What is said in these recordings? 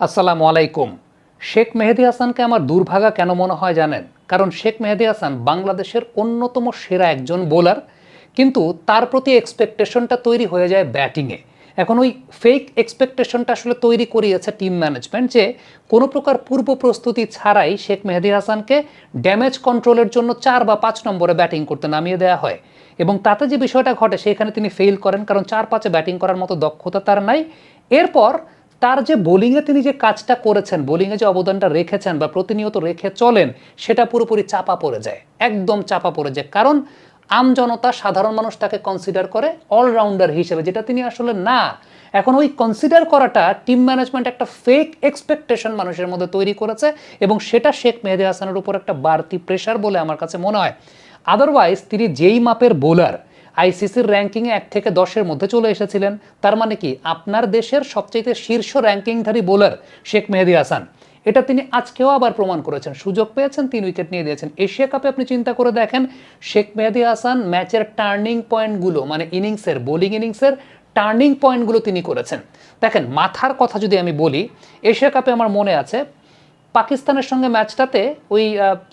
আসসালামু আলাইকুম। শেখ মেহেদি হাসানকে আমার দুর্ভাগা কেন মনে হয় জানেন? কারণ শেখ মেহেদি হাসান বাংলাদেশের অন্যতম সেরা একজন বোলার, কিন্তু তার প্রতি এক্সপেকটেশনটা তৈরি হয়ে যায় ব্যাটিংয়ে এখন ওই ফেক এক্সপেকটেশনটা আসলে তৈরি করিয়েছে টিম ম্যানেজমেন্ট যে কোনো প্রকার পূর্ব প্রস্তুতি ছাড়াই শেখ মেহেদি হাসানকে ড্যামেজ কন্ট্রোলের জন্য চার বা পাঁচ নম্বরে ব্যাটিং করতে নামিয়ে দেওয়া হয়। এবং তাতে যে বিষয়টা ঘটে, সেখানে তিনি ফেল করেন, কারণ চার পাঁচে ব্যাটিং করার মতো দক্ষতা তার নাই। এরপর তার যে বোলিংয়ে তিনি যে কাজটা করেছেন বোলিংয়ে যে অবদানটা রেখেছেন বা প্রতিনিয়ত রেখে চলেন, সেটা পুরোপুরি চাপা পড়ে যায়। একদম চাপা পড়ে যায়। কারণ আমজনতা সাধারণ মানুষ তাকে কনসিডার করে অলরাউন্ডার হিসেবে, যেটা তিনি আসলে না। এখন ওই কনসিডার করাটা টিম ম্যানেজমেন্ট একটা ফেক এক্সপেকটেশন মানুষের মধ্যে তৈরি করেছে এবং সেটা শেখ মেহেদি হাসানের উপর একটা বাড়তি প্রেশার বলে আমার কাছে মনে হয়। আদারওয়াইজ তিনি যেই মাপের বোলার আইসিসির র্যাঙ্কিংয়ে এক থেকে দশের মধ্যে চলে এসেছিলেন। তার মানে কি? আপনার দেশের সবচেয়ে শীর্ষ র্যাঙ্কিংধারী বোলার শেখ মেহেদি হাসান। এটা তিনি আজকেও আবার প্রমাণ করেছেন। সুযোগ পেয়েছেন, তিন উইকেট নিয়ে দিয়েছেন। এশিয়া কাপে আপনি চিন্তা করে দেখেন, শেখ মেহেদি হাসান ম্যাচের টার্নিং পয়েন্টগুলো মানে ইনিংসের বোলিং ইনিংসের টার্নিং পয়েন্টগুলো তিনি করেছেন। দেখেন, মাথার কথা যদি আমি বলি, এশিয়া কাপে আমার মনে আছে, পাকিস্তানের সঙ্গে ম্যাচটাতে ওই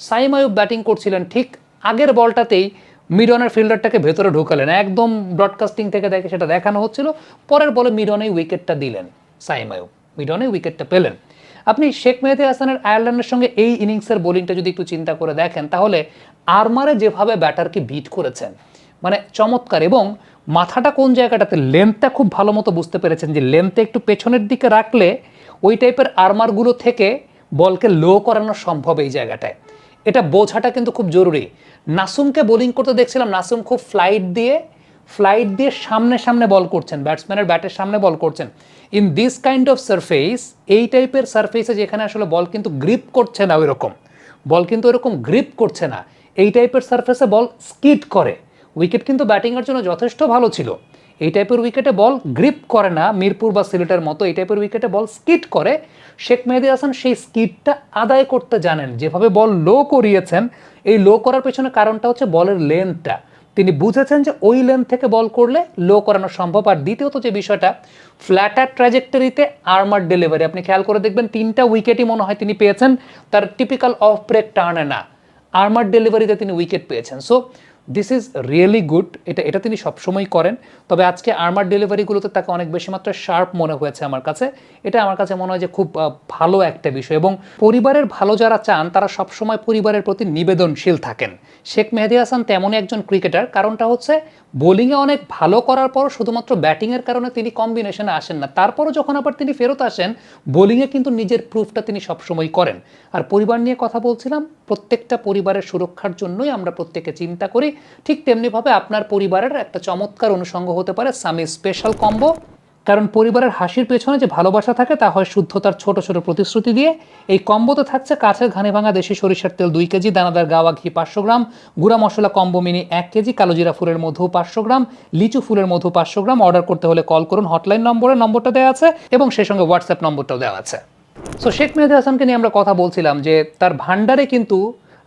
সাইম আয়ুব ব্যাটিং করছিলেন ঠিক আগের বলটাতেই মিডনের ফিল্ডারটাকে ভেতরে ঢুকালেন। একদম ব্রডকাস্টিং থেকে দেখে সেটা দেখানো হচ্ছিল। পরের বলে মিডনেই উইকেটটা দিলেন সাইম আয়ুব মিডনে উইকেটটা পেলেন। আপনি শেখ মেহেদি হাসানের আয়ারল্যান্ডের সঙ্গে এই ইনিংসের বোলিংটা যদি একটু চিন্তা করে দেখেন, তাহলে আরমারে যেভাবে ব্যাটারকে বিট করেছেন মানে চমৎকার এবং মাথাটা কোন জায়গাটাতে লেন্থটা খুব ভালো মতো বুঝতে পেরেছেন যে লেন্থে একটু পেছনের দিকে রাখলে ওই টাইপের আর্মারগুলো থেকে বলকে লো করানো সম্ভব এই জায়গাটায়। এটা বোঝাটা কিন্তু খুব জরুরি। নাসুমকে বোলিং করতে দেখছিলাম, নাসুম খুব ফ্লাইট দিয়ে ফ্লাইট দিয়ে সামনে সামনে বল করছেন ব্যাটসম্যানের ব্যাটের সামনে বল করছেন। In this kind of surface এই টাইপের সারফেসে যেখানে আসলে বল কিন্তু গ্রিপ করছে না ওই রকম বল কিন্তু এরকম গ্রিপ করছে না, এই টাইপের সারফেসে বল স্কিড করে। উইকেট কিন্তু ব্যাটিংয়ের জন্য যথেষ্ট ভালো ছিল। এই টাইপের উইকেটে বল গ্রিপ করে না, মিরপুর বা সিলেটের মতো এই টাইপের উইকেটে বল স্কিট করে। শেখ মেহেদি হাসান সেই স্কিডটা আদায় করতে জানেন। যেভাবে বল লো করিয়েছেন, এই লো করার পেছনে কারণটা হচ্ছে বলের লেন্থটা তিনি বুঝেছেন যে ওই লেন থেকে বল করলে লো করানো সম্ভব। আর দ্বিতীয়ত যে বিষয়টা ফ্ল্যাটার ট্র্যাজেক্টরিতে আর্মার ডেলিভারি আপনি খেয়াল করে দেখবেন, তিনটা উইকেটই মনে হয় তিনি পেয়েছেন, তার টিপিক্যাল অফ ব্রেক টার্নে না। আর্মার ডেলিভারিতে তিনি উইকেট পেয়েছেন। So this is really good এটা এটা তিনি সবসময় করেন। তবে আজকে আর্মার ডেলিভারিগুলোতে তাকে অনেক বেশি মাত্রায় শার্প মনে হয়েছে আমার কাছে। এটা আমার কাছে মনে হয় যে খুব ভালো একটা বিষয়। এবং পরিবারের ভালো যারা চান, তারা সবসময় পরিবারের প্রতি নিবেদনশীল থাকেন। শেখ মেহেদি হাসান তেমনই একজন ক্রিকেটার কারণটা হচ্ছে বোলিংয়ে অনেক ভালো করার পর শুধুমাত্র ব্যাটিংয়ের কারণে তিনি কম্বিনেশনে আসেন না। তারপরও যখন আবার তিনি ফেরত আসেন বোলিংয়ে কিন্তু নিজের প্রুফটা তিনি সবসময় করেন। আর পরিবার নিয়ে কথা বলছিলাম, প্রত্যেকটা পরিবারের সুরক্ষার জন্যই আমরা প্রত্যেকে চিন্তা করি। ঠিক তেমনিভাবে আপনার পরিবারের একটা চমৎকার অনুষঙ্গ হতে পারে সামি স্পেশাল কম্বো কারণ পরিবারের হাসির পেছনে যে ভালোবাসা থাকে, তা হয় শুদ্ধতার ছোট ছোট প্রতিশ্রুতি দিয়ে। এই কম্বোতে থাকছে কাছের ঘানি ভাঙা দেশি সরিষার তেল দুই কেজি, দানাদার গাওয়া ঘি পাঁচশো গ্রাম, গুঁড়া মশলা কম্বো মিনি এক কেজি, কালোজিরা ফুলের মধু পাঁচশো গ্রাম, লিচু ফুলের মধু পাঁচশো গ্রাম। অর্ডার করতে হলে কল করুন হটলাইন নম্বরে নম্বরটা দেওয়া আছে এবং সেই সঙ্গে হোয়াটসঅ্যাপ নম্বরটাও দেওয়া আছে। সো শেখ মেহেদি হাসানকে নিয়ে আমরা কথা বলছিলাম যে, তার ভান্ডারে কিন্তু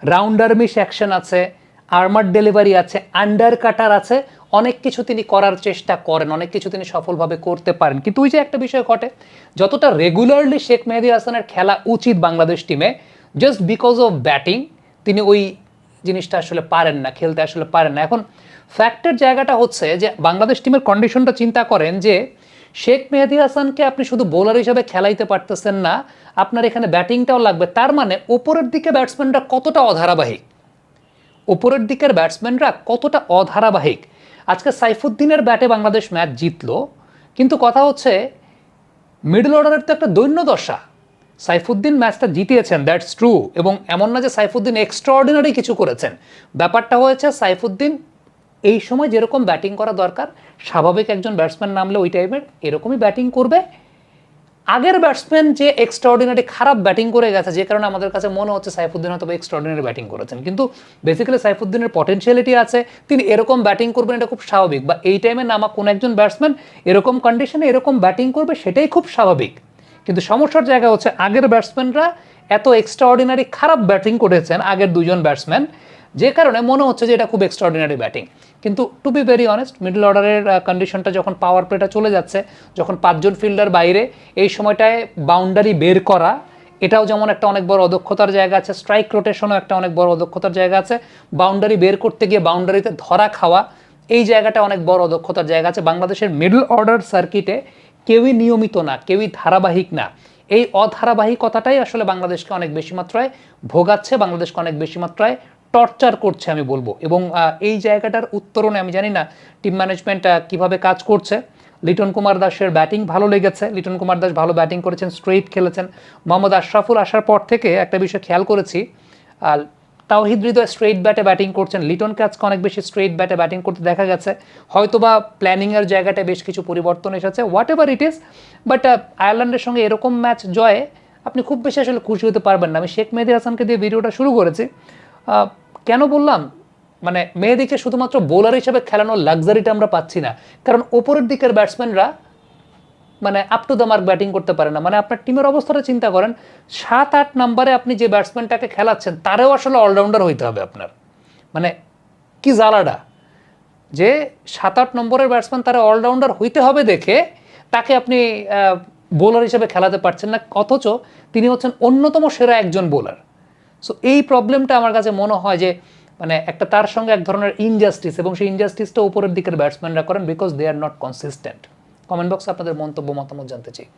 রাউন্ডার মিস অ্যাকশন আছে। আর্মার ডেলিভারি আছে আন্ডার কাটার আছে, অনেক কিছু তিনি করার চেষ্টা করেন, অনেক কিছু তিনি সফলভাবে করতে পারেন। কিন্তু ওই যে একটা বিষয় ঘটে, যতটা রেগুলারলি শেখ মেহেদি হাসানের খেলা উচিত বাংলাদেশ টিমে জাস্ট বিকজ অফ ব্যাটিং তিনি ওই জিনিসটা আসলে পারেন না, খেলতে আসলে পারেন না। এখন ফ্যাক্টের জায়গাটা হচ্ছে যে, বাংলাদেশ টিমের কন্ডিশনটা চিন্তা করেন যে, শেখ মেহেদি হাসানকে আপনি শুধু বোলার হিসেবে খেলাইতে পারতেছেন না, আপনার এখানে ব্যাটিংটাও লাগবে। তার মানে ওপরের দিকে ব্যাটসম্যানরা কতটা অধারাবাহিক? ওপরের দিকের ব্যাটসম্যানরা কতটা অধারাবাহিক। আজকে সাইফুদ্দিনের ব্যাটে বাংলাদেশ ম্যাচ জিতলো, কিন্তু কথা হচ্ছে মিডল অর্ডারের তো একটা দৈন্য দশা। সাইফুদ্দিন ম্যাচটা জিতিয়েছেন দ্যাটস ট্রু এবং এমন না যে সাইফুদ্দিন এক্সট্রাঅর্ডিনারি কিছু করেছেন। ব্যাপারটা হয়েছে সাইফুদ্দিন এই সময় যেরকম ব্যাটিং করা দরকার, স্বাভাবিক একজন ব্যাটসম্যান নামলে ওই টাইপের এরকমই ব্যাটিং করবে আগের ব্যাটসম্যান যে এক্সট্রাঅর্ডিনারি খারাপ ব্যাটিং করে গেছে, যে কারণে আমাদের কাছে মনে হচ্ছে সাইফুদ্দিন হয়তো এক্সট্রাঅর্ডিনারি ব্যাটিং করেছেন। কিন্তু বেসিক্যালি সাইফুদ্দিনের পটেনশিয়ালিটি আছে, তিনি এরকম ব্যাটিং করবেন, এটা খুব স্বাভাবিক। বা এই টাইমে নামা কোন একজন ব্যাটসম্যান এরকম কন্ডিশনে এরকম ব্যাটিং করবে, সেটাই খুব স্বাভাবিক। কিন্তু সমস্যার জায়গা হচ্ছে আগের ব্যাটসম্যানরা এত এক্সট্রাঅর্ডিনারি খারাপ ব্যাটিং করেছেন, আগের দুজন ব্যাটসম্যান যে কারণে মনে হচ্ছে যে এটা খুব এক্সট্রাঅর্ডিনারি ব্যাটিং কিন্তু to be very honest middle অর্ডারের কন্ডিশনটা যখন পাওয়ার প্লেটা চলে যাচ্ছে, যখন পাঁচজন ফিল্ডার বাইরে, এই সময়টায় বাউন্ডারি বের করা, এটাও যেমন একটা অনেক বড় অদক্ষতার জায়গা আছে স্ট্রাইক রোটেশনও একটা অনেক বড় অদক্ষতার জায়গা আছে বাউন্ডারি বের করতে গিয়ে বাউন্ডারিতে ধরা খাওয়া, এই জায়গাটা অনেক বড় অদক্ষতার জায়গা আছে। বাংলাদেশের মিডল অর্ডার সার্কিটে কেউই নিয়মিত না, কেউই ধারাবাহিক না। এই অধারাবাহিকতাটাই আসলে বাংলাদেশকে অনেক বেশি মাত্রায় ভোগাচ্ছে, বাংলাদেশকে অনেক বেশি মাত্রায় টর্চার করছে আমি বলব। এবং এই জায়গাটার উত্তরণে আমি জানি না, টিম ম্যানেজমেন্ট কীভাবে কাজ করছে। লিটন কুমার দাসের ব্যাটিং ভালো লেগেছে। লিটন কুমার দাস ভালো ব্যাটিং করেছেন স্ট্রেইট খেলেছেন। মোহাম্মদ আশরাফুল আসার পর থেকে একটা বিষয় খেয়াল করেছি তাওহিদ হৃদয় স্ট্রেইট ব্যাটে ব্যাটিং করছেন। লিটন ক্যাচকে অনেক বেশি স্ট্রেইট ব্যাটে ব্যাটিং করতে দেখা গেছে। হয়তোবা প্ল্যানিংয়ের জায়গাটায় বেশ কিছু পরিবর্তন এসেছে whatever it is but আয়ারল্যান্ডের সঙ্গে এরকম ম্যাচ জয়ে আপনি খুব বেশি আসলে খুশি হতে পারবেন না। আমি শেখ মেহেদি হাসানকে দিয়ে ভিডিওটা শুরু করেছি। কেন বললাম? মানে মেয়েদিকে শুধুমাত্র বোলার হিসেবে খেলানোর লাক্সারিটা আমরা পাচ্ছি না। কারণ ওপরের দিকের ব্যাটসম্যানরা মানে up to the mark batting করতে পারে না। মানে আপনার টিমের অবস্থাটা চিন্তা করেন, সাত, আট নাম্বারে আপনি যে ব্যাটসম্যানটাকে খেলাচ্ছেন, তারেও আসলে অলরাউন্ডার হইতে হবে আপনার। মানে কি জ্বালাডা যে সাত, আট নম্বরের ব্যাটসম্যান তারা অলরাউন্ডার হইতে হবে দেখে তাকে আপনি বোলার হিসেবে খেলাতে পারছেন না। অথচ তিনি হচ্ছেন অন্যতম সেরা একজন বোলার সো এই প্রবলেমটা আমার কাছে মনে হয় যে মানে একটা তার সঙ্গে এক ধরনের ইনজাস্টিস এবং সেই ইনজাস্টিসটা উপরের দিকের ব্যাটসম্যানরা করেন because they are not consistent comment বক্সে আপনাদের মন্তব্য, মতামত জানতে চাই।